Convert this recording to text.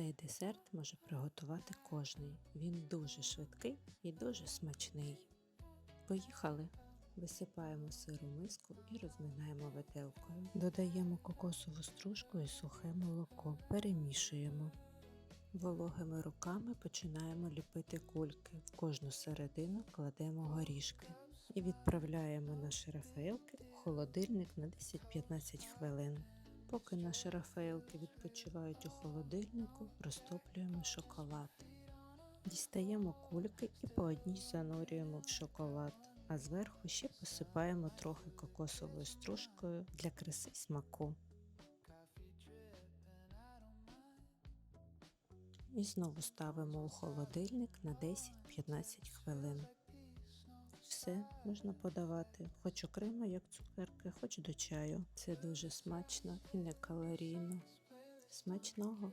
Цей десерт може приготувати кожний. Він дуже швидкий і дуже смачний. Поїхали! Висипаємо сир у миску і розминаємо виделкою. Додаємо кокосову стружку і сухе молоко. Перемішуємо. Вологими руками починаємо ліпити кульки. В кожну середину кладемо горішки і відправляємо наші рафаелки у холодильник на 10-15 хвилин. Поки наші рафаелки відпочивають у холодильнику, розтоплюємо шоколад. Дістаємо кульки і по одній занурюємо в шоколад, а зверху ще посипаємо трохи кокосовою стружкою для краси смаку. І знову ставимо у холодильник на 10-15 хвилин. Все можна подавати, хоч окремо, як цукерки, хоч до чаю. Це дуже смачно і не калорійно. Смачного!